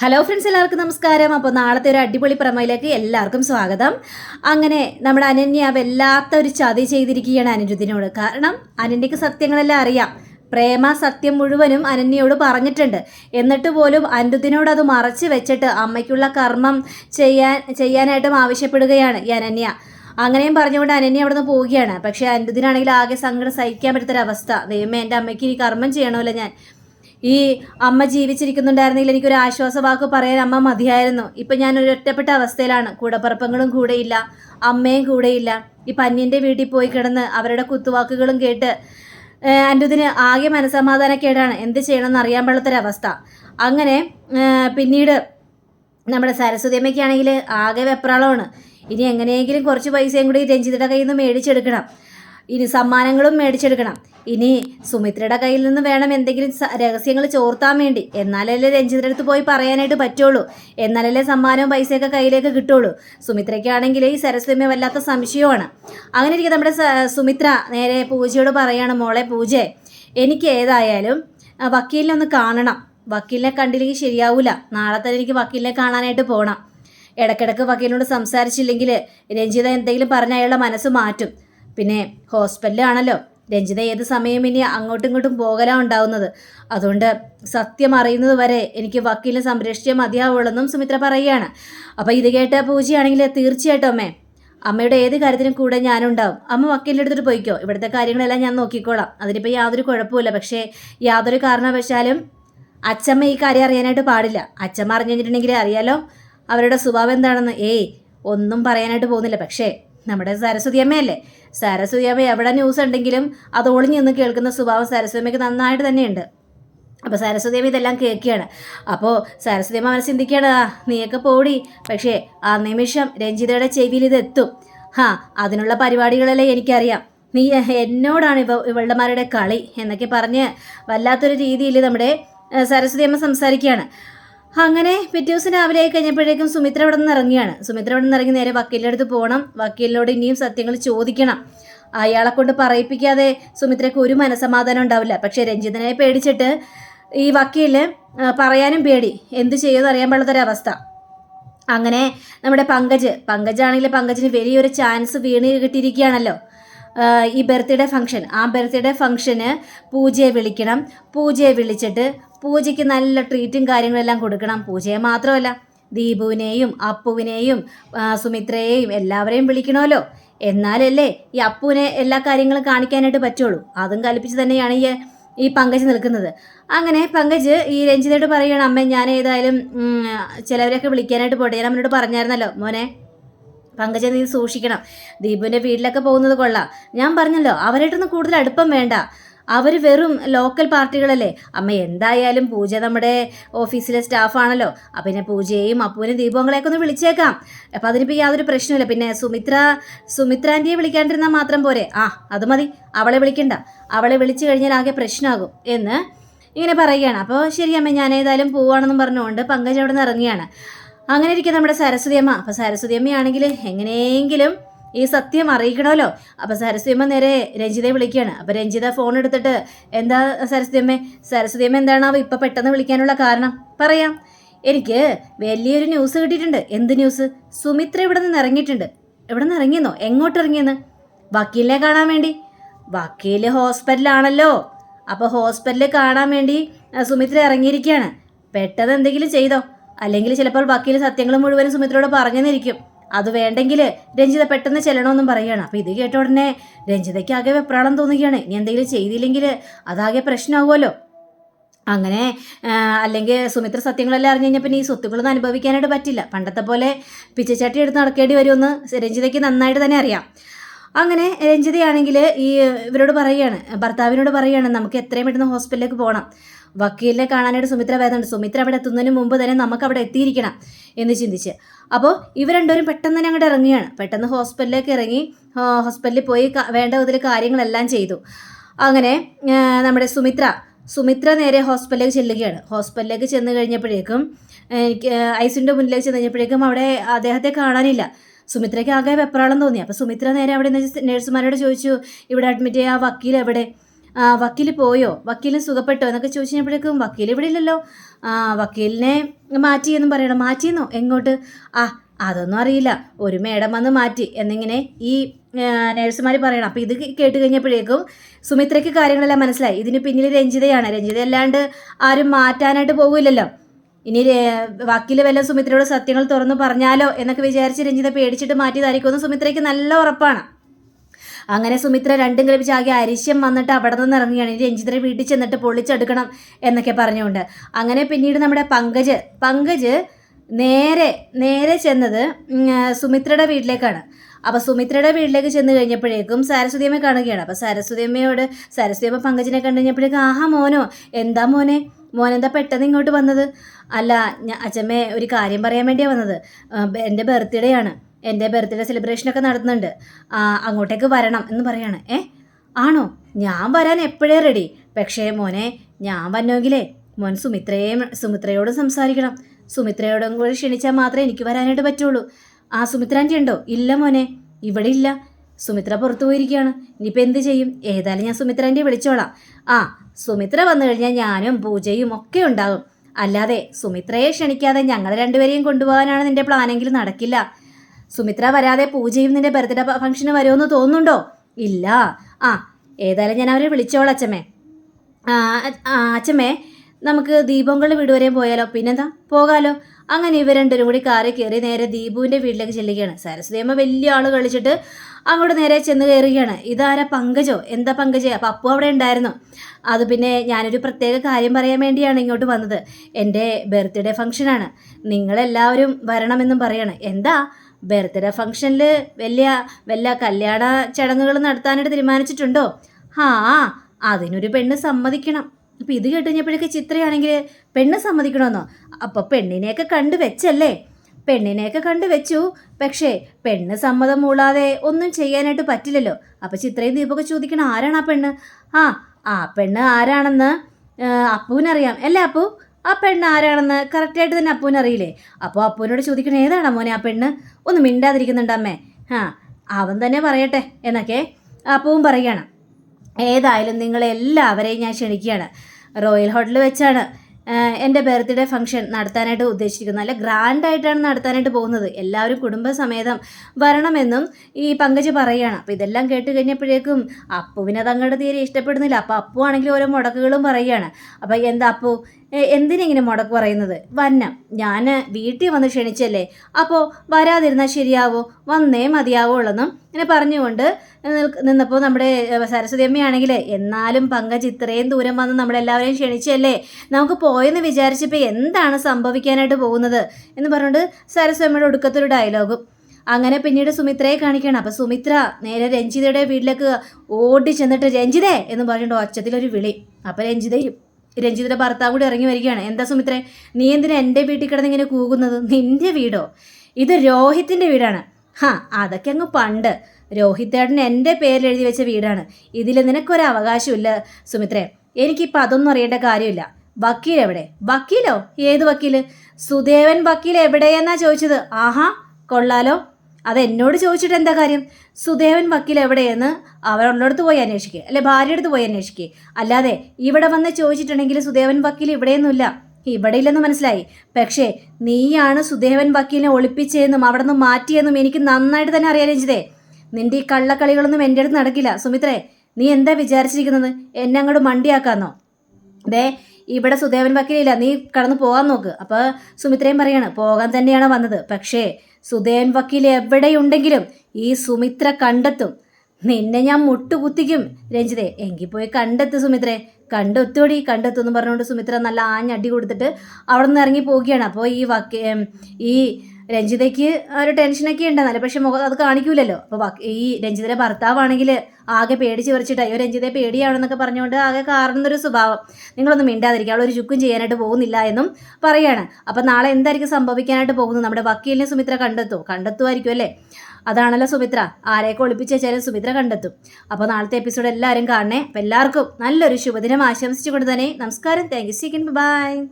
Hello friends എല്ലാവർക്കും നമസ്കാരം. അപ്പോൾ നാളത്തെ ഒരു അടിപൊളി പ്രമയിലേക്ക് എല്ലാവർക്കും സ്വാഗതം. അങ്ങനെ നമ്മുടെ അനന്യ വല്ലാത്ത ഒരു ചതി ചെയ്തിരിക്കുകയാണ് അനിരുദ്ധിനോട് കാരണം അനന്യക്ക് സത്യങ്ങളെല്ലാം അറിയാം. പ്രേമ സത്യം മുഴുവനും അനന്യയോട് പറഞ്ഞിട്ടുണ്ട്. എന്നിട്ട് പോലും അനിരുദ്ധിനോട് അത് മറച്ച് വെച്ചിട്ട് അമ്മയ്ക്കുള്ള കർമ്മം ചെയ്യാൻ ചെയ്യാനായിട്ടും ആവശ്യപ്പെടുകയാണ് ഈ അനന്യ. അങ്ങനെയും പറഞ്ഞുകൊണ്ട് അനന്യ അവിടെ നിന്ന് പോവുകയാണ്. പക്ഷേ അനിരുദ്ധിനാണെങ്കിൽ ആകെ സങ്കടം സഹിക്കാൻ പറ്റാത്തൊരവസ്ഥ. ദൈവമേ എന്റെ അമ്മയ്ക്ക് ഇനി കർമ്മം ചെയ്യണമല്ലോ ഞാൻ. ഈ അമ്മ ജീവിച്ചിരിക്കുന്നുണ്ടായിരുന്നെങ്കിൽ എനിക്കൊരു ആശ്വാസവാക്ക് പറയാൻ അമ്മ മതിയായിരുന്നു. ഇപ്പം ഞാൻ ഒരു ഒറ്റപ്പെട്ട അവസ്ഥയിലാണ്. കൂടപ്പറപ്പങ്ങളും കൂടെയില്ല. അമ്മയും കൂടെയില്ല. ഈ പന്യന്റെ വീട്ടിൽ പോയി കിടന്ന് അവരുടെ കുത്തുവാക്കുകളും കേട്ട് അന്റെതിന് ആകെ മനസമാധാനക്കേടാണ് എന്ത് ചെയ്യണമെന്ന് അറിയാൻ പാടാത്തൊരവസ്ഥ അങ്ങനെ പിന്നീട് നമ്മുടെ സരസ്വതി അമ്മയ്ക്കാണെങ്കിൽ ആകെ വെപ്രാളമാണ്. ഇനി എങ്ങനെയെങ്കിലും കുറച്ച് പൈസയും കൂടി രഞ്ജിതയുടെ കയ്യിൽ നിന്ന് മേടിച്ചെടുക്കണം. ഇനി സമ്മാനങ്ങളും മേടിച്ചെടുക്കണം. ഇനി സുമിത്രയുടെ കയ്യിൽ നിന്ന് വേണം എന്തെങ്കിലും രഹസ്യങ്ങൾ ചോർത്താൻ വേണ്ടി. എന്നാലല്ലേ രഞ്ജിതയുടെ അടുത്ത് പോയി പറയാനായിട്ട് പറ്റുള്ളൂ. എന്നാലല്ലേ സമ്മാനവും പൈസയൊക്കെ കയ്യിലേക്ക് കിട്ടുള്ളൂ. സുമിത്രയ്ക്കാണെങ്കിൽ ഈ സരസ്വമ്യ വല്ലാത്ത സംശയമാണ്. അങ്ങനെ ഇരിക്കും നമ്മുടെ സുമിത്ര നേരെ പൂജയോട് പറയാണ് മോളെ പൂജ എനിക്ക് ഏതായാലും വക്കീലിനെ ഒന്ന് കാണണം. വക്കീലിനെ കണ്ടില്ലെങ്കിൽ ശരിയാവില്ല നാളെ തന്നെ എനിക്ക് വക്കീലിനെ കാണാനായിട്ട് പോകണം ഇടയ്ക്കിടയ്ക്ക് വക്കീലിനോട് സംസാരിച്ചില്ലെങ്കിൽ രഞ്ജിത എന്തെങ്കിലും പറഞ്ഞ അയാളുടെ മനസ്സ് മാറ്റും. പിന്നെ ഹോസ്പിറ്റലാണല്ലോ രഞ്ജിത ഏത് സമയം ഇനി അങ്ങോട്ടും ഇങ്ങോട്ടും പോകലാ ഉണ്ടാവുന്നത്. അതുകൊണ്ട് സത്യം അറിയുന്നത് വരെ എനിക്ക് വക്കീലിനെ സംരക്ഷിച്ചേ മതിയാവുള്ളെന്നും സുമിത്ര പറയുകയാണ്. അപ്പോൾ ഇത് കേട്ട പൂജയാണെങ്കിൽ തീർച്ചയായിട്ടും അമ്മേ അമ്മയുടെ ഏത് കാര്യത്തിനും കൂടെ ഞാനുണ്ടാവും. അമ്മ വക്കീലിന്റെ അടുത്തിട്ട് പോയിക്കോ. ഇവിടുത്തെ കാര്യങ്ങളെല്ലാം ഞാൻ നോക്കിക്കോളാം. അതിനിപ്പോൾ യാതൊരു കുഴപ്പമില്ല പക്ഷേ യാതൊരു കാരണവശാലും അച്ചമ്മ ഈ കാര്യം അറിയാനായിട്ട് പാടില്ല. അച്ചമ്മ അറിഞ്ഞു കഴിഞ്ഞിട്ടുണ്ടെങ്കിൽ അറിയാലോ അവരുടെ സ്വഭാവം എന്താണെന്ന്. ഏയ് ഒന്നും പറയാനായിട്ട് പോകുന്നില്ല. പക്ഷേ നമ്മുടെ സരസ്വതി അമ്മയല്ലേ? സരസ്വതി അമ്മ എവിടെ ന്യൂസ് ഉണ്ടെങ്കിലും അത് ഒളിഞ്ഞു നിന്ന് കേൾക്കുന്ന സ്വഭാവം സരസ്വതി അമ്മയ്ക്ക് നന്നായിട്ട് തന്നെയുണ്ട്. അപ്പോൾ സരസ്വതി അമ്മ ഇതെല്ലാം കേൾക്കുകയാണ്. അപ്പോൾ സരസ്വതി അമ്മ മനസ്സ് ചിന്തിക്കുകയാണ് ആ നീയൊക്കെ പോടി. പക്ഷേ ആ നിമിഷം രഞ്ജിതയുടെ ചെവിയിൽ ഇത് എത്തും. ഹാ അതിനുള്ള പരിപാടികളല്ലേ എനിക്കറിയാം. നീ എന്നോടാണ് ഇവ ഇവളുടെമാരുടെ കളി എന്നൊക്കെ പറഞ്ഞ് വല്ലാത്തൊരു രീതിയിൽ നമ്മുടെ സരസ്വതി അമ്മ സംസാരിക്കുകയാണ്. അങ്ങനെ പിറ്റേ ദിവസം രാവിലെ കഴിഞ്ഞപ്പോഴേക്കും സുമിത്ര ഇവിടെ നിന്ന് ഇറങ്ങിയാണ്. സുമിത്ര ഇവിടെ നിന്ന് ഇറങ്ങി നേരെ വക്കീലിന്റെ അടുത്ത് പോകണം. വക്കീലിനോട് ഇനിയും സത്യങ്ങൾ ചോദിക്കണം. അയാളെ കൊണ്ട് പറയിപ്പിക്കാതെ സുമിത്രയ്ക്ക് ഒരു മനസമാധാനം ഉണ്ടാവില്ല. പക്ഷേ രഞ്ജിതനെ പേടിച്ചിട്ട് ഈ വക്കീൽ പറയാനും പേടി. എന്ത് ചെയ്യുമെന്ന് അറിയാൻ പാടാത്തൊരവസ്ഥ അങ്ങനെ നമ്മുടെ പങ്കജ് പങ്കജാണെങ്കിൽ പങ്കജിന് വലിയൊരു ചാൻസ് വീണ് കിട്ടിയിരിക്കുകയാണല്ലോ. ഈ ബർത്ത്ഡേ ഫംഗ്ഷൻ. ആ ബർത്ത്ഡേ ഫംഗ്ഷന് പൂജയെ വിളിക്കണം. പൂജയെ വിളിച്ചിട്ട് പൂജയ്ക്ക് നല്ല ട്രീറ്റും കാര്യങ്ങളെല്ലാം കൊടുക്കണം. പൂജയെ മാത്രമല്ല ദീപുവിനെയും അപ്പുവിനെയും സുമിത്രയെയും എല്ലാവരെയും വിളിക്കണമല്ലോ. എന്നാലല്ലേ ഈ അപ്പുവിനെ എല്ലാ കാര്യങ്ങളും കാണിക്കാനായിട്ട് പറ്റുള്ളൂ. അതും കൽപ്പിച്ച് തന്നെയാണ് ഈ ഈ പങ്കജ് നിൽക്കുന്നത്. അങ്ങനെ പങ്കജ് ഈ രഞ്ജിതയോട് പറയുകയാണ് അമ്മ ഞാൻ ഏതായാലും ചിലവരെയൊക്കെ വിളിക്കാനായിട്ട് പോട്ടെ. ഞാൻ അമ്മയോട് പറഞ്ഞായിരുന്നല്ലോ മോനെ. പങ്കജ നീ സൂക്ഷിക്കണം. ദീപുവിന്റെ വീട്ടിലൊക്കെ പോകുന്നത് കൊള്ളാം. ഞാൻ പറഞ്ഞല്ലോ അവരായിട്ടൊന്നും കൂടുതൽ അടുപ്പം വേണ്ട. അവർ വെറും ലോക്കൽ പാർട്ടികളല്ലേ? അമ്മ എന്തായാലും പൂജ നമ്മുടെ ഓഫീസിലെ സ്റ്റാഫാണല്ലോ അപ്പം പിന്നെ പൂജയെയും അപ്പുവിനും ദീപങ്ങളെയൊക്കെ ഒന്ന് വിളിച്ചേക്കാം. അപ്പം അതിനിപ്പോൾ യാതൊരു പ്രശ്നമില്ല പിന്നെ സുമിത്ര സുമിത്ര ആന്റിയെ വിളിക്കാണ്ടിരുന്നാൽ മാത്രം പോരെ. ആ അത് മതി. അവളെ വിളിക്കണ്ട. അവളെ വിളിച്ചു കഴിഞ്ഞാൽ ആകെ പ്രശ്നമാകും എന്ന് ഇങ്ങനെ പറയുകയാണ്. അപ്പോൾ ശരി അമ്മ ഞാൻ ഏതായാലും പോവാണെന്നും പറഞ്ഞുകൊണ്ട് പങ്കജ് അവിടെ നിന്ന് ഇറങ്ങിയാണ് അങ്ങനെ ഇരിക്കും നമ്മുടെ സരസ്വതി അമ്മ. അപ്പോൾ സരസ്വതി അമ്മയാണെങ്കിൽ എങ്ങനെയെങ്കിലും ഈ സത്യം അറിയിക്കണമല്ലോ. അപ്പോൾ സരസ്വതിയമ്മ നേരെ രഞ്ജിതയെ വിളിക്കുകയാണ്. അപ്പോൾ രഞ്ജിത ഫോൺ എടുത്തിട്ട് എന്താ സരസ്വതിയമ്മ? സരസ്വതിയമ്മ എന്താണാവോ ഇപ്പം പെട്ടെന്ന് വിളിക്കാനുള്ള കാരണം? പറയാം. എനിക്ക് വലിയൊരു ന്യൂസ് കിട്ടിയിട്ടുണ്ട്. എന്ത് ന്യൂസ് സുമിത്ര ഇവിടെ നിന്ന് ഇറങ്ങിയിട്ടുണ്ട്. ഇവിടെ നിന്ന് ഇറങ്ങിയെന്നോ? എങ്ങോട്ട് ഇറങ്ങിയെന്ന്? വക്കീലിനെ കാണാൻ വേണ്ടി. വക്കീൽ ഹോസ്പിറ്റലാണല്ലോ അപ്പോൾ ഹോസ്പിറ്റലിൽ കാണാൻ വേണ്ടി സുമിത്ര ഇറങ്ങിയിരിക്കുകയാണ്. പെട്ടെന്ന് എന്തെങ്കിലും ചെയ്തോ? അല്ലെങ്കിൽ ചിലപ്പോൾ വക്കീൽ സത്യങ്ങൾ മുഴുവനും സുമിത്രയോട് പറഞ്ഞെന്നിരിക്കും. അത് വേണ്ടെങ്കിൽ രഞ്ജിത പെട്ടെന്ന് ചെല്ലണമെന്നും പറയുകയാണ് അപ്പോൾ ഇത് കേട്ട ഉടനെ രഞ്ജിതയ്ക്ക് ആകെ വെപ്രാളം തോന്നുകയാണ്. ഇനി എന്തെങ്കിലും ചെയ്തില്ലെങ്കിൽ അതാകെ പ്രശ്നമാകുമല്ലോ അങ്ങനെ അല്ലെങ്കിൽ സുമിത്ര സത്യങ്ങളെല്ലാം അറിഞ്ഞു കഴിഞ്ഞാൽ പിന്നെ ഈ സ്വത്തുക്കളൊന്നും അനുഭവിക്കാനായിട്ട് പറ്റില്ല. പണ്ടത്തെ പോലെ പിച്ചച്ചട്ടി എടുത്ത് നടക്കേണ്ടി വരുമെന്ന് രഞ്ജിതയ്ക്ക് നന്നായിട്ട് തന്നെ അറിയാം. അങ്ങനെ രഞ്ജിതയാണെങ്കിൽ ഈ ഇവരോട് പറയുകയാണ് ഭർത്താവിനോട് പറയുകയാണ് നമുക്ക് എത്രയും പെട്ടെന്ന് ഹോസ്പിറ്റലിലേക്ക് പോകണം വക്കീലിനെ കാണാനായിട്ട് സുമിത്ര വേദനുണ്ട് സുമിത്ര അവിടെ എത്തുന്നതിന് മുമ്പ് തന്നെ നമുക്ക് അവിടെ എത്തിയിരിക്കണം എന്ന് ചിന്തിച്ച്. അപ്പോൾ ഇവർ രണ്ടുപേരും പെട്ടെന്ന് തന്നെ അങ്ങോട്ട് ഇറങ്ങുകയാണ്. പെട്ടെന്ന് ഹോസ്പിറ്റലിലേക്ക് ഇറങ്ങി ഹോസ്പിറ്റലിൽ പോയി വേണ്ട വിധത്തിൽ കാര്യങ്ങളെല്ലാം ചെയ്തു. അങ്ങനെ നമ്മുടെ സുമിത്ര സുമിത്ര നേരെ ഹോസ്പിറ്റലിലേക്ക് ചെല്ലുകയാണ്. ഹോസ്പിറ്റലിലേക്ക് ചെന്ന് കഴിഞ്ഞപ്പോഴേക്കും എനിക്ക് ഐസിന്റെ മുന്നിലേക്ക് ചെന്ന് കഴിഞ്ഞപ്പോഴേക്കും അവിടെ അദ്ദേഹത്തെ കാണാനില്ല. സുമിത്രയ്ക്ക് ആകെ വെപ്രാളം തോന്നി. അപ്പോൾ സുമിത്ര നേരെ അവിടെ നിന്ന് നഴ്സുമാരോട് ചോദിച്ചു ഇവിടെ അഡ്മിറ്റ് ചെയ്യാൻ ആ വക്കീൽ എവിടെ? വക്കീൽ പോയോ? വക്കീലിന് സുഖപ്പെട്ടോ? എന്നൊക്കെ ചോദിച്ചു കഴിഞ്ഞപ്പോഴേക്കും വക്കീൽ ഇവിടെ ഇല്ലല്ലോ. വക്കീലിനെ മാറ്റിയെന്നും പറയണം. മാറ്റിയെന്നോ? എങ്ങോട്ട്? ആ അതൊന്നും അറിയില്ല. ഒരു മേഡം വന്ന് മാറ്റി. എന്നിങ്ങനെ ഈ നേഴ്സുമാർ പറയണം. അപ്പോൾ ഇത് കേട്ട് കഴിഞ്ഞപ്പോഴേക്കും സുമിത്രയ്ക്ക് കാര്യങ്ങളെല്ലാം മനസ്സിലായി. ഇതിന് പിന്നിൽ രഞ്ജിതയാണ്. രഞ്ജിത അല്ലാണ്ട് ആരും മാറ്റാനായിട്ട് പോകില്ലല്ലോ. ഇനി വക്കീൽ വല്ല സുമിത്രയോട് സത്യങ്ങൾ തുറന്നു പറഞ്ഞാലോ എന്നൊക്കെ വിചാരിച്ച് രഞ്ജിത പേടിച്ചിട്ട് മാറ്റിയതായിരിക്കുമെന്ന് സുമിത്രയ്ക്ക് നല്ല ഉറപ്പാണ്. അങ്ങനെ സുമിത്ര രണ്ടും കളിപ്പിച്ച് ആകെ അരിശ്യം വന്നിട്ട് അവിടെ നിന്ന് ഇറങ്ങുകയാണ്. ഇനി രഞ്ജിതരെ വീട്ടിൽ ചെന്നിട്ട് പൊളിച്ചെടുക്കണം എന്നൊക്കെ പറഞ്ഞുകൊണ്ട്. അങ്ങനെ പിന്നീട് നമ്മുടെ പങ്കജ് പങ്കജ് നേരെ നേരെ ചെന്നത് സുമിത്രയുടെ വീട്ടിലേക്കാണ്. അപ്പോൾ സുമിത്രയുടെ വീട്ടിലേക്ക് ചെന്ന് കഴിഞ്ഞപ്പോഴേക്കും സരസ്വതിയമ്മ കാണുകയാണ്. അപ്പോൾ സരസ്വതിയമ്മയോട് സരസ്വതിയമ്മ പങ്കജിനെ കണ്ടു കഴിഞ്ഞപ്പോഴേക്കും ആഹാ മോനോ എന്താ മോനെ? മോനെന്താ പെട്ടെന്ന് ഇങ്ങോട്ട് വന്നത്? അല്ല ഞാൻ അച്ഛമ്മേ ഒരു കാര്യം പറയാൻ വേണ്ടിയാണ് വന്നത്. എന്റെ ബർത്ത്ഡേ ആണ് എന്റെ ബർത്ത്ഡേ സെലിബ്രേഷനൊക്കെ നടത്തുന്നുണ്ട്. അങ്ങോട്ടേക്ക് വരണം എന്ന് പറയാണ്. ഏ ആണോ? ഞാൻ വരാൻ എപ്പോഴേ റെഡി പക്ഷേ മോനെ ഞാൻ വന്നെങ്കിലേ മോൻ സുമിത്രയെ സുമിത്രയോട് സംസാരിക്കണം. സുമിത്രയോടും കൂടി ക്ഷണിച്ചാൽ മാത്രമേ എനിക്ക് വരാനായിട്ട് പറ്റുള്ളൂ. ആ സുമിത്രാന്റെ ഉണ്ടോ? ഇല്ല മോനെ. ഇവിടെ ഇല്ല. സുമിത്ര പുറത്തു പോയിരിക്കുകയാണ്. ഇനിയിപ്പോൾ എന്ത് ചെയ്യും? ഏതായാലും ഞാൻ സുമിത്രാന്റെ വിളിച്ചോളാം. ആ സുമിത്ര വന്നു കഴിഞ്ഞാൽ ഞാനും പൂജയും ഒക്കെ ഉണ്ടാകും. അല്ലാതെ സുമിത്രയെ ക്ഷണിക്കാതെ ഞങ്ങൾ രണ്ടുപേരെയും കൊണ്ടുപോകാനാണ് നിന്റെ പ്ലാനെങ്കിൽ നടക്കില്ല. സുമിത്ര വരാതെ പൂജയും നിന്റെ ബർത്ത്ഡേ ഫംഗ്ഷന് വരുമെന്ന് തോന്നുന്നുണ്ടോ? ഇല്ല. ആ ഏതായാലും ഞാൻ അവരെ വിളിച്ചോളാം അച്ഛമ്മേ. അച്ഛമ്മേ നമുക്ക് ദീപങ്ങളുടെ വീട് വരെയും പോയാലോ? പിന്നെന്താ? പോകാലോ? അങ്ങനെ ഇവർ രണ്ടുപേരും കൂടി കാറി കയറി നേരെ ദീപുവിന്റെ വീട്ടിലേക്ക് ചെല്ലുകയാണ്. സരസ്വതിയമ്മ വലിയ ആൾ കളിച്ചിട്ട് അങ്ങോട്ട് നേരെ ചെന്ന് കയറുകയാണ്. ഇതാരാ പങ്കജോ? എന്താ പങ്കജേ? അപ്പം അപ്പു അവിടെ ഉണ്ടായിരുന്നു. അത് പിന്നെ ഞാനൊരു പ്രത്യേക കാര്യം പറയാൻ വേണ്ടിയാണ് ഇങ്ങോട്ട് വന്നത്. എന്റെ ബർത്ത്ഡേ ഫംഗ്ഷനാണ് നിങ്ങളെല്ലാവരും വരണമെന്നും പറയാണ്. എന്താ? ബർത്ത്ഡേ ഫംഗ്ഷനിൽ വലിയ വല്ല കല്യാണ ചടങ്ങുകൾ നടത്താനായിട്ട് തീരുമാനിച്ചിട്ടുണ്ടോ? ആ അതിനൊരു പെണ്ണ് സമ്മതിക്കണം. അപ്പം ഇത് കേട്ട് കഴിഞ്ഞപ്പോഴേക്ക് ചിത്രയാണെങ്കിൽ പെണ്ണ് സമ്മതിക്കണമെന്നോ? അപ്പോൾ പെണ്ണിനെയൊക്കെ കണ്ടു വെച്ചല്ലേ? പെണ്ണിനെയൊക്കെ കണ്ടു വെച്ചു. പക്ഷേ പെണ്ണ് സമ്മതം മൂളാതെ ഒന്നും ചെയ്യാനായിട്ട് പറ്റില്ലല്ലോ. അപ്പോൾ ചിത്രയും ദീപൊക്കെ ചോദിക്കണം ആരാണ് ആ പെണ്ണ്? ആ ആ പെണ്ണ് ആരാണെന്ന് അപ്പൂവിനറിയാം. അല്ലേ അപ്പു? ആ പെണ്ണ് ആരാണെന്ന് കറക്റ്റായിട്ട് തന്നെ അപ്പൂന് അറിയില്ലേ? അപ്പോൾ അപ്പൂനോട് ചോദിക്കണേ ഏതാണ് മോനെ ആ പെണ്ണ്? ഒന്ന് മിണ്ടാതിരിക്കുന്നുണ്ട് അമ്മേ. ആ അവൻ തന്നെ പറയട്ടെ എന്നൊക്കെ അപ്പവും പറയുകയാണ്. ഏതായാലും നിങ്ങളെല്ലാവരെയും ഞാൻ ക്ഷണിക്കുകയാണ്. റോയൽ ഹോട്ടലിൽ വെച്ചാണ് എന്റെ ബർത്ത്ഡേ ഫംഗ്ഷൻ നടത്താനായിട്ട് ഉദ്ദേശിക്കുന്നത് നല്ല ഗ്രാൻഡായിട്ടാണ് നടത്താനായിട്ട് പോകുന്നത്. എല്ലാവരും കുടുംബസമേതം വരണമെന്നും ഈ പങ്കജ് പറയുകയാണ്. അപ്പോൾ ഇതെല്ലാം കേട്ട് കഴിഞ്ഞപ്പോഴേക്കും അപ്പുവിനെ തങ്ങളുടെ തീരെ ഇഷ്ടപ്പെടുന്നില്ല. അപ്പോൾ അപ്പു ആണെങ്കിൽ ഓരോ മുടക്കുകളും പറയുകയാണ്. അപ്പോൾ എന്താ അപ്പു? എന്തിനിങ്ങനെ മുടക്ക് പറയുന്നത്? വന്നം. ഞാൻ വീട്ടിൽ വന്ന് ക്ഷണിച്ചല്ലേ. അപ്പോൾ വരാതിരുന്നാൽ ശരിയാവോ? വന്നേ മതിയാവുള്ളെന്നും ഇങ്ങനെ പറഞ്ഞുകൊണ്ട് നിന്നപ്പോൾ നമ്മുടെ സരസ്വതി അമ്മയാണെങ്കിൽ എന്നാലും പങ്കജ് ഇത്രയും ദൂരം വന്ന് നമ്മളെല്ലാവരെയും ക്ഷണിച്ചല്ലേ? നമുക്ക് പോയെന്ന് വിചാരിച്ചപ്പോൾ എന്താണ് സംഭവിക്കാനായിട്ട് പോകുന്നത്? എന്ന് പറഞ്ഞുകൊണ്ട് സരസ്വമ്മയുടെ ഒടുക്കത്തൊരു ഡയലോഗും. അങ്ങനെ പിന്നീട് സുമിത്രയെ കാണിക്കണം. അപ്പം സുമിത്ര നേരെ രഞ്ജിതയുടെ വീട്ടിലേക്ക് ഓടി ചെന്നിട്ട് രഞ്ജിതേ എന്ന് പറഞ്ഞിട്ട് ഒച്ചത്തിലൊരു വിളി. അപ്പം രഞ്ജിതയും രഞ്ജിതയുടെ ഭർത്താവ് കൂടി ഇറങ്ങി വരികയാണ്. എന്താ സുമിത്രേ നീ എന്തിനാ എന്റെ വീട്ടിൽ കിടന്ന് ഇങ്ങനെ കൂകുന്നത്? നിന്റെ വീടോ? ഇത് രോഹിത്തിന്റെ വീടാണ്. ഹാ അതൊക്കെ അങ്ങ് പണ്ട്. രോഹിത്തേട്ടൻ എന്റെ പേരിൽ എഴുതി വെച്ച വീടാണ്. ഇതിൽ നിനക്കൊരു അവകാശമില്ല സുമിത്രേ. എനിക്കിപ്പോൾ അതൊന്നും അറിയേണ്ട കാര്യമില്ല. വക്കീൽ എവിടെ? വക്കീലോ? ഏത് വക്കീൽ സുദേവൻ വക്കീൽ എവിടെയെന്നാ ചോദിച്ചത്? ആഹാ കൊള്ളാലോ. അത് എന്നോട് ചോദിച്ചിട്ട് എന്താ കാര്യം? സുദേവൻ വക്കീൽ എവിടെയെന്ന് അവരുള്ളടത്ത് പോയി അന്വേഷിക്കുക അല്ലെ ഭാര്യയുടെ പോയി അന്വേഷിക്കുക അല്ലാതെ ഇവിടെ വന്ന് ചോദിച്ചിട്ടുണ്ടെങ്കിൽ സുദേവൻ വക്കീൽ ഇവിടെയൊന്നുമില്ല. ഇവിടെ ഇല്ലെന്ന് മനസ്സിലായി. പക്ഷേ നീയാണ് സുദേവൻ വക്കീലിനെ ഒളിപ്പിച്ചതെന്നും അവിടെ നിന്ന് മാറ്റിയെന്നും എനിക്ക് നന്നായിട്ട് തന്നെ അറിയാൻ രഞ്ജിതേ. നിന്റെ ഈ കള്ളക്കളികളൊന്നും എന്റെ അടുത്ത് നടക്കില്ല. സുമിത്രേ നീ എന്താ വിചാരിച്ചിരിക്കുന്നത്? എന്നെ അങ്ങോട്ട് മണ്ടിയാക്കാന്നോ? ദേ ഇവിടെ സുദേവൻ വക്കീലില്ല. നീ കടന്നു പോകാൻ നോക്ക്. അപ്പോൾ സുമിത്രയും പറയാണ് പോകാൻ തന്നെയാണ് വന്നത്. പക്ഷേ സുദേവൻ വക്കീൽ എവിടെയുണ്ടെങ്കിലും ഈ സുമിത്ര കണ്ടെത്തും. നിന്നെ ഞാൻ മുട്ടുകുത്തിക്കും. രഞ്ജിതേ എങ്കിൽ പോയി കണ്ടെത്തു സുമിത്രേ. കണ്ടെത്തോടി കണ്ടെത്തും എന്ന് പറഞ്ഞുകൊണ്ട് സുമിത്ര നല്ല ആഞ്ഞടി കൊടുത്തിട്ട് അവിടെ നിന്ന് ഇറങ്ങി പോവുകയാണ്. അപ്പോൾ ഈ വക്കീ ഈ രഞ്ജിതയ്ക്ക് ഒരു ടെൻഷനൊക്കെ ഉണ്ടായിരുന്നല്ലോ പക്ഷെ മുഖം അത് കാണിക്കൂലല്ലോ. അപ്പോൾ ഈ രഞ്ജിതയുടെ ഭർത്താവാണെങ്കിൽ ആകെ പേടിച്ച് പറിച്ചിട്ട് അയ്യോ രഞ്ജിതയെ പേടിയാണെന്നൊക്കെ പറഞ്ഞുകൊണ്ട് ആകെ കാറുന്നൊരു സ്വഭാവം. നിങ്ങളൊന്നും മിണ്ടാതിരിക്കുക അവളൊരു ചുക്കും ചെയ്യാനായിട്ട് പോകുന്നില്ല എന്നും പറയാണ്. അപ്പോൾ നാളെ എന്തായിരിക്കും സംഭവിക്കാനായിട്ട് പോകുന്നത്? നമ്മുടെ വക്കീലിനെ സുമിത്ര കണ്ടെത്തുമോ കണ്ടെത്തുമായിരിക്കും അല്ലേ? അതാണല്ലോ സുമിത്ര. ആരെയൊക്കെ ഒളിപ്പിച്ചാലും സുമിത്ര കണ്ടെത്തും. അപ്പോൾ നാളത്തെ എപ്പിസോഡ് എല്ലാവരും കാണണേ. അപ്പോൾ എല്ലാവർക്കും നല്ലൊരു ശുഭദിനം ആശംസിച്ചുകൊണ്ട് തന്നെ നമസ്കാരം. Thank you secant by